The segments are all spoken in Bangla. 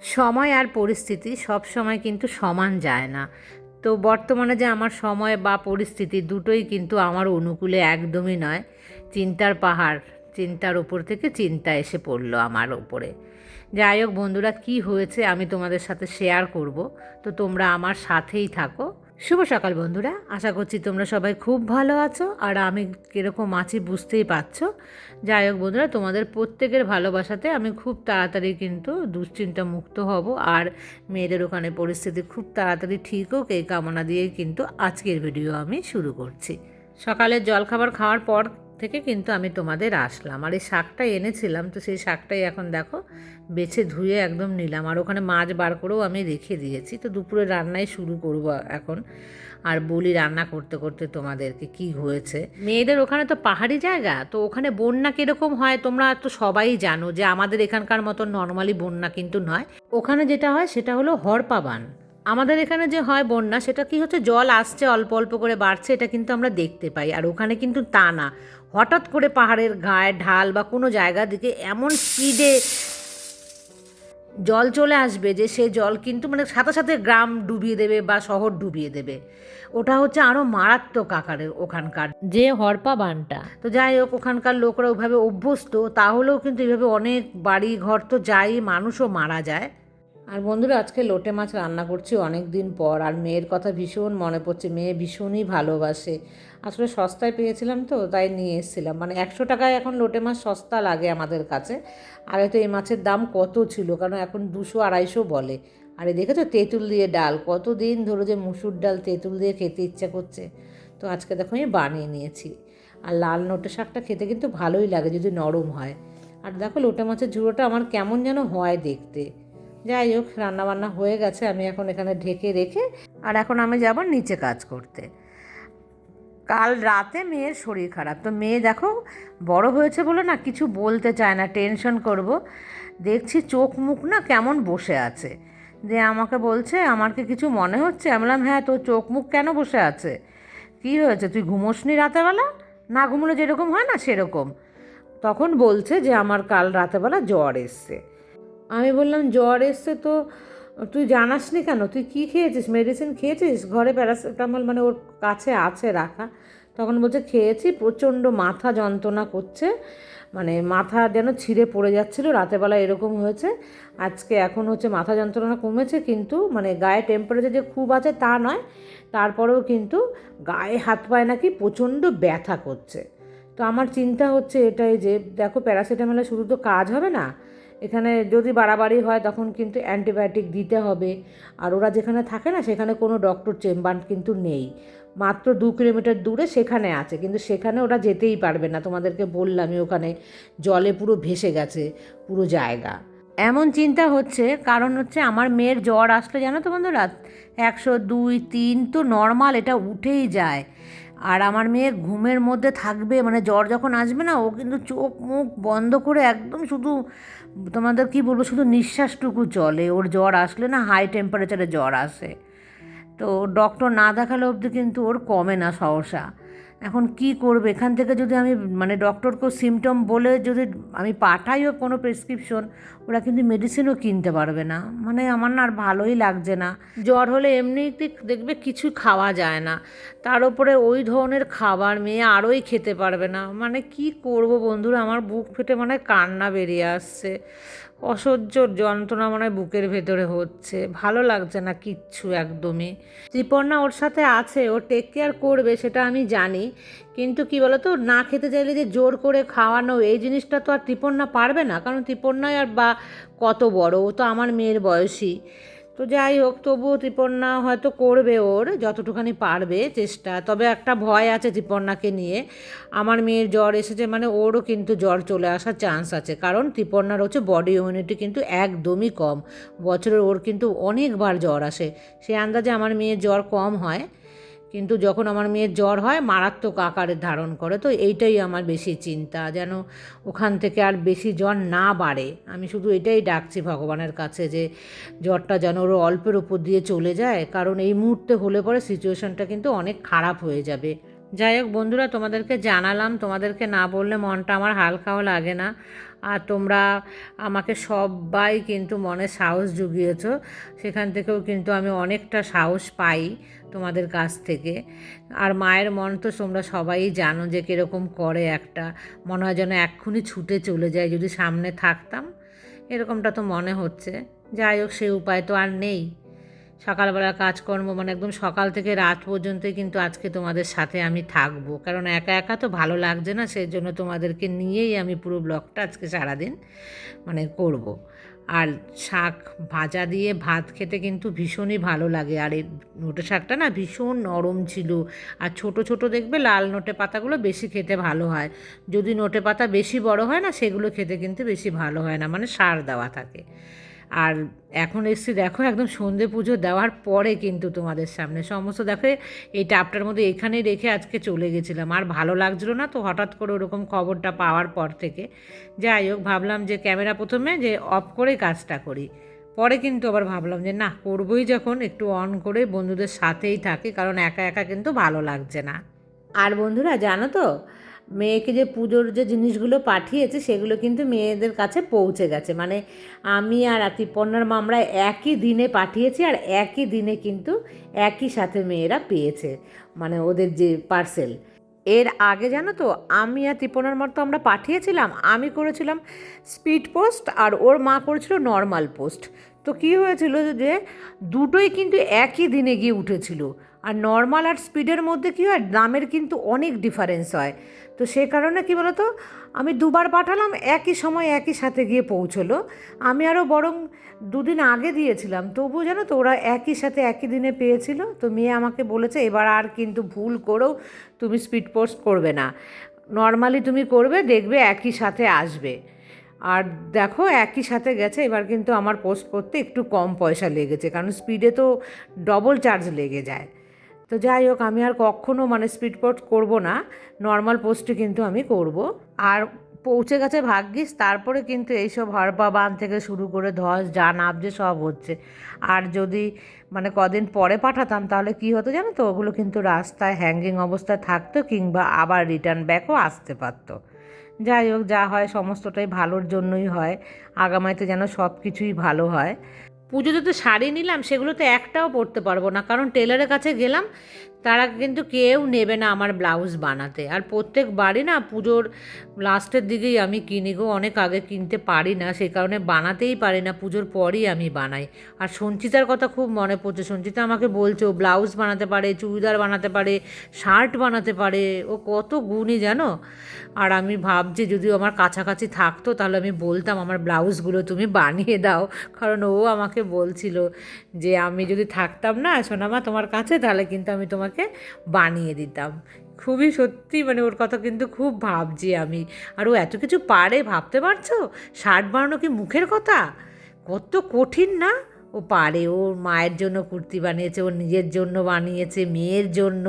সময় আর পরিস্থিতি সব সময় কিন্তু সমান যায় না। তো বর্তমানে যে আমার সময় বা পরিস্থিতি দুটোই কিন্তু আমার অনুকূলে একদমই নয়। চিন্তার পাহাড়, চিন্তার ওপর থেকে চিন্তা এসে পড়ল আমার ওপরে যাই হোক বন্ধুরা, কী হয়েছে আমি তোমাদের সাথে শেয়ার করব। তো তোমরা আমার সাথেই থাকো। শুভ সকাল বন্ধুরা। আশা করছি তোমরা সবাই খুব ভালো আছো আর আমি কীরকম আছি বুঝতেই পারছ। যাই হোক বন্ধুরা, তোমাদের প্রত্যেকের ভালোবাসাতে আমি খুব তাড়াতাড়ি কিন্তু দুশ্চিন্তা মুক্ত হব আর মেয়েদের ওখানে পরিস্থিতি খুব তাড়াতাড়ি ঠিক হোক এই কামনা দিয়ে কিন্তু আজকের ভিডিও আমি শুরু করছি। সকালের জলখাবার খাওয়ার পর থেকে কিন্তু আমি তোমাদের আসলাম। আর এই শাকটা এনেছিলাম, তো সেই শাকটাই এখন দেখো বেছে ধুয়ে একদম নিলাম। আর ওখানে মাছ বার করেও আমি রেখে দিয়েছি। তো দুপুরে রান্নাই শুরু করব এখন। আর বলি রান্না করতে করতে তোমাদেরকে কি হয়েছে। মেয়েদের ওখানে তো পাহাড়ি জায়গা, তো ওখানে বন্যা কীরকম হয় তোমরা তো সবাই জানো যে আমাদের এখানকার মতো নর্মালি বন্যা কিন্তু নয়। ওখানে যেটা হয় সেটা হলো হরপাবান। আমাদের এখানে যে হয় বন্যা, সেটা কি হচ্ছে? জল আসছে, অল্প অল্প করে বাড়ছে, এটা কিন্তু আমরা দেখতে পাই। আর ওখানে কিন্তু তা না। হঠাৎ করে পাহাড়ের গায়ে ঢাল বা কোনো জায়গা দিকে এমন স্পিডে জল চলে আসবে যে সে জল কিন্তু মানে সাথে সাথে গ্রাম ডুবিয়ে দেবে বা শহর ডুবিয়ে দেবে। ওটা হচ্ছে আরও মারাত্মক আকারের ওখানকার যে হরপা বানটা। তো যাই হোক, ওখানকার লোকরা ওইভাবে অভ্যস্ত, তাহলেও কিন্তু এইভাবে অনেক বাড়ি ঘর তো যাই, মানুষও মারা যায়। আর বন্ধুরা, আজকে লোটে মাছ রান্না করছি অনেক দিন পর। আর মেয়ের কথা ভীষণ মনে পড়ছে, মেয়ে ভীষণই ভালোবাসে। আসলে সস্তায় পেয়েছিলাম তো, তাই নিয়ে এসেছিলাম। মানে একশো টাকায় এখন লোটে মাছ সস্তা লাগে আমাদের কাছে। আগে তো এই মাছের দাম কত ছিল? কারণ এখন দুশো আড়াইশো বলে। আর আরে দেখেছ, তেঁতুল দিয়ে ডাল। কত দিন ধরো যে মুসুর ডাল, তেঁতুল দিয়ে খেতে ইচ্ছা করছে। তো আজকে দেখো, আমি বানিয়ে নিয়েছি। আর লাল নোটে শাকটা খেতে কিন্তু ভালোই লাগে, যদি নরম হয়। আর দেখো, লোটে মাছের ঝুড়োটা আমার কেমন যেন হয় দেখতে। যাই হোক, রান্নাবান্না হয়ে গেছে, আমি এখন এখানে ঢেকে রেখে, আর এখন আমি যাব নিচে কাজ করতে। কাল রাতে মেয়ের শরীর খারাপ। তো মেয়ে দেখো, বড় হয়েছে বলে না কিছু বলতে চায় না, টেনশন করব। দেখছি চোখ মুখ না কেমন বসে আছে। যে আমাকে বলছে, আমার কি কিছু মনে হচ্ছে? আমি বললাম হ্যাঁ তোর চোখ মুখ কেন বসে আছে? কি হয়েছে? তুই ঘুমোসনি রাতেবেলা? না ঘুমলে যেরকম হয় না সেরকম। তখন বলছে যে, আমার কাল রাতেবেলা জ্বর এসছে। আমি বললাম, জ্বর এসছে তো, তুই জানাসনি কেন? তুই কী খেয়েছিস? মেডিসিন খেয়েছিস? ঘরে প্যারাসিটামল মানে ওর কাছে আছে রাখা। তখন বলছে, খেয়েছি, প্রচণ্ড মাথা যন্ত্রণা করছে। মানে মাথা যেন ছিঁড়ে পড়ে যাচ্ছিল, রাতেবেলা এরকম হয়েছে। আজকে এখন হচ্ছে মাথা যন্ত্রণা কমেছে, কিন্তু মানে গায়ে টেম্পারেচার যে খুব আছে তা নয়। তারপরেও কিন্তু গায়ে হাত পায়ে নাকি প্রচণ্ড ব্যথা করছে। তো আমার চিন্তা হচ্ছে এটাই যে, দেখো প্যারাসিটামলে শুধু তো কাজ হবে না এখানে যদি বাড়াবাড়ি হয় তখন কিন্তু অ্যান্টিবায়োটিক দিতে হবে। আর ওরা যেখানে থাকে না সেখানে কোনো ডক্টর চেম্বার কিন্তু নেই। মাত্র দু কিলোমিটার দূরে সেখানে আছে। কিন্তু সেখানে ওরা যেতেই পারবে না। তোমাদেরকে বললামই ওখানে জলে পুরো ভেসে গেছে পুরো জায়গা। এমন চিন্তা হচ্ছে, কারণ হচ্ছে আমার মেয়ের জ্বর আসলে জানো তো বন্ধুরা, একশো দুই, তিন তো নর্মাল এটা উঠেই যায়। আর আমার মেয়ে ঘুমের মধ্যে থাকবে মানে জ্বর যখন আসবে না, ও কিন্তু চোখ মুখ বন্ধ করে একদম শুধু তোমাদের কি বলব, শুধু নিঃশ্বাসটুকু চলে ওর জ্বর আসলে না হাই টেম্পারেচারে জ্বর আসে। তো ডক্টর না দেখালে অবধি কিন্তু ওর কমে না সহসা এখন কি করবে? এখান থেকে যদি আমি মানে ডক্টরকেও সিমটম বলে যদি আমি পাঠাইও কোনো প্রেসক্রিপশন ওরা কিন্তু মেডিসিনও কিনতে পারবে না। মানে আমার না আর ভালোই লাগছে না। জ্বর হলে এমনিতে দেখবে কিছু খাওয়া যায় না। তার উপরে ওই ধরনের খাবার মেয়ে আরোই খেতে পারবে না। মানে কি করব বন্ধুরা? আমার বুক ফেটে মানে কান্না বেরিয়ে আসছে। অসহ্য যন্ত্রণা মনে হয় বুকের ভেতরে হচ্ছে। ভালো লাগছে না কিচ্ছু একদমই। ত্রিপর্ণা ওর সাথে আছে, ও টেক কেয়ার করবে, সেটা আমি জানি। কিন্তু কি বলতো, না খেতে চাইলে যে জোর করে খাওয়ানো, এই জিনিসটা তো আর ত্রিপর্ণা পারবে না। কারণ ত্রিপর্ণায় আর বা কত বড়, ও তো আমার মেয়ের বয়সী। তো যাই হোক, তবুও ত্রিপর্ণা হয়তো করবে ওর, যতটুখানি পারবে, চেষ্টা। তবে একটা ভয় আছে ত্রিপর্ণাকে নিয়ে। আমার মেয়ের জ্বর এসেছে মানে ওরও কিন্তু জ্বর চলে আসার চান্স আছে। কারণ ত্রিপন্নার হচ্ছে বডি ইমিউনিটি কিন্তু একদমই কম। বছরের ওর কিন্তু অনেকবার জ্বর আসে। সে আন্দাজে আমার মেয়ের জ্বর কম হয়। কিন্তু যখন আমার মেয়ের জ্বর হয়, মারাত্মক আকারে ধারণ করে, তো এইটাই আমার বেশি চিন্তা, যেন ওখান থেকে আর বেশি জ্বর না বাড়ে। আমি শুধু এটাই ডাকছি ভগবানের কাছে যে, জ্বরটা যেন ওর অল্পের উপর দিয়ে চলে যায়, কারণ এই মুহূর্তে হলে পরে সিচুয়েশনটা কিন্তু অনেক খারাপ হয়ে যাবে। যাই হোক বন্ধুরা, তোমাদেরকে জানালাম, তোমাদেরকে না বললে মনটা আমার হালকাও লাগে না। আর তোমরা আমাকে সবাই কিন্তু মনে সাহস জুগিয়েছ। সেখান থেকেও কিন্তু আমি অনেকটা সাহস পাই তোমাদের কাছ থেকে। আর মায়ের মন তো তোমরা সবাই জানো যে কীরকম করে একটা, মনে হয় যেন এক্ষুনি ছুটে চলে যায়, যদি সামনে থাকতাম। এরকমটা তো মনে হচ্ছে। যাই হোক, সে উপায় তো আর নেই। সকালবেলা কাজকর্ম মানে একদম সকাল থেকে রাত পর্যন্তই কিন্তু আজকে তোমাদের সাথে আমি থাকব। কারণ একা একা তো ভালো লাগছে না, সেই জন্য তোমাদেরকে নিয়েই আমি পুরো ব্লগটা আজকে সারাদিন মানে করব। আর শাক ভাজা দিয়ে ভাত খেতে কিন্তু ভীষণই ভালো লাগে। আর এই নোটে শাকটা না ভীষণ নরম ছিল। আর ছোট ছোট দেখবে লাল নোটে পাতাগুলো বেশি খেতে ভালো হয়। যদি নোটে পাতা বেশি বড় হয় না, সেগুলো খেতে কিন্তু বেশি ভালো হয় না মানে সার দেওয়া থাকে। আর এখন এসছি, দেখো, একদম সন্ধে পুজো দেওয়ার পরে কিন্তু তোমাদের সামনে। সমস্ত, দেখো, এই টাপটার মধ্যে এখানেই রেখে আজকে চলে গেছিলাম। আর ভালো লাগছিল না তো হঠাৎ করে ওরকম খবরটা পাওয়ার পর থেকে। যাই হোক, ভাবলাম যে ক্যামেরা প্রথমে যে অফ করে কাজটা করি। পরে কিন্তু আবার ভাবলাম যে না, করবোই যখন একটু অন করে বন্ধুদের সাথেই থাকি, কারণ একা একা কিন্তু ভালো লাগছে না। আর বন্ধুরা, জানো তো মেয়েকে যে পুজোর যে জিনিসগুলো পাঠিয়েছে, সেগুলো কিন্তু মেয়েদের কাছে পৌঁছে গেছে। মানে আমি আর আতিপন্নার মামরা একই দিনে পাঠিয়েছি আর একই দিনে কিন্তু একই সাথে মেয়েরা পেয়েছে মানে ওদের যে পার্সেল এর আগে জানো তো, আমি আর ত্রিপনার মতো আমরা পাঠিয়েছিলাম, আমি করেছিলাম স্পিড পোস্ট আর ওর মা করেছিল নর্মাল পোস্ট তো কী হয়েছিল যে, দুটোই কিন্তু একই দিনে গিয়ে উঠেছিল। আর নর্মাল আর স্পিডের মধ্যে কী হয়, দামের কিন্তু অনেক ডিফারেন্স হয়। তো সে কারণে কী বলতো? আমি দুবার পাঠালাম, একই সময় একই সাথে গিয়ে পৌঁছলো। আমি আরও বরং দুদিন আগে দিয়েছিলাম। তবুও জানো তো, ওরা একই সাথে একই দিনে পেয়েছিল। তো মেয়ে আমাকে বলেছে, এবার আর কিন্তু ভুল করেও তুমি স্পিড পোস্ট করবে না। নর্মালি তুমি করবে, দেখবে একই সাথে আসবে। আর দেখো, একই সাথে গেছে। এবার কিন্তু আমার পোস্ট করতে একটু কম পয়সা লেগেছে, কারণ স্পিডে তো ডবল চার্জ লেগে যায়। তো যাই হোক, আমি আর কখনও মানে স্পিড পোস্ট করব না। নর্মাল পোস্টে কিন্তু আমি করব। আর পৌঁছে গেছে ভাগ্যিস, তারপরে কিন্তু এইসব হরপা বাঁধ থেকে শুরু করে ধস যা নাবছে সব হচ্ছে। আর যদি মানে কদিন পরে পাঠাতাম, তাহলে কি হতো জানো তো? ওগুলো কিন্তু রাস্তায় হ্যাঙ্গিং অবস্থায় থাকতো কিংবা আবার রিটার্ন ব্যাকও আসতে পারতো। যাই হোক, যা হয়, সমস্তটাই ভালোর জন্যই হয়। আগামাইতে যেন সব কিছুই ভালো হয়। পুজোতে তো শাড়ি নিলাম সেগুলো তো একটাও পরতে পারব না। কারণ টেলারের কাছে গেলাম তারা কিন্তু কেউ নেবে না আমার ব্লাউজ বানাতে। আর প্রত্যেক বাড়ি না পুজোর লাস্টের দিকেই আমি কিনি গো, অনেক আগে কিনতে পারি না, সেই কারণে বানাতেই পারি না, পুজোর পরই আমি বানাই। আর সঞ্চিতার কথা খুব মনে পড়ছে, সঞ্চিতা আমাকে বলছে ও ব্লাউজ বানাতে পারে, চুড়িদার বানাতে পারে, শার্ট বানাতে পারে, ও কত গুণই জানো? আর আমি ভাবছি যদি আমার কাছাকাছি থাকতো তাহলে আমি বলতাম আমার ব্লাউজগুলো তুমি বানিয়ে দাও, কারণ ও আমাকে বলছিল যে আমি যদি থাকতাম না, সোনামা তোমার কাছে তাহলে কিন্তু আমি তোমাকে বানিয়ে দিতাম। খুবই সত্যি মানে ওর কথা কিন্তু খুব ভাবছি আমি। আর ও এত কিছু পারে ভাবতে পারছ? শার্ট বানানো কি মুখের কথা? কত কঠিন না? ও পারে, ওর মায়ের জন্য কুর্তি বানিয়েছে, ওর নিজের জন্য বানিয়েছে, মেয়ের জন্য।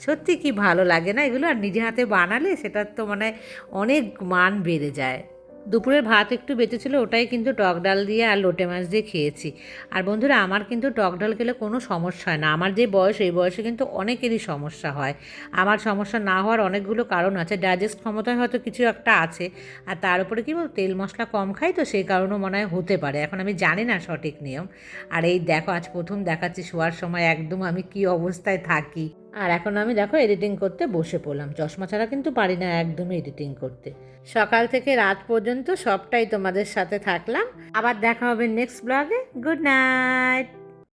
সত্যি কি ভালো লাগে না এগুলো? আর নিজে হাতে বানালে সেটার তো মানে অনেক মান বেড়ে যায়। দুপুরের ভাত একটু বেঁচেছিলো, ওটাই কিন্তু টক ডাল দিয়ে আর লোটে মাছ দিয়ে খেয়েছি। আর বন্ধুরা, আমার কিন্তু টক ডাল খেলে কোনো সমস্যা হয় না। আমার যে বয়স, এই বয়সে কিন্তু অনেকেরই সমস্যা হয়। আমার সমস্যা না হওয়ার অনেকগুলো কারণ আছে। ডাইজেস্ট ক্ষমতায় হয়তো কিছু একটা আছে, আর তার উপরে কী বল তেল মশলা কম খাই তো সেই কারণেও মনে হয় হতে পারে। এখন আমি জানি না সঠিক নিয়ম। আর এই দেখো, আজ প্রথম দেখাচ্ছি, শোয়ার সময় একদম আমি কি অবস্থায় থাকি। আর এখন আমি দেখো এডিটিং করতে বসে পড়লাম। চশমা ছাড়া কিন্তু পারি না একদমই এডিটিং করতে। সকাল থেকে রাত পর্যন্ত সবটাই তোমাদের সাথে থাকলাম। আবার দেখা হবে নেক্সট ব্লগে গুড নাইট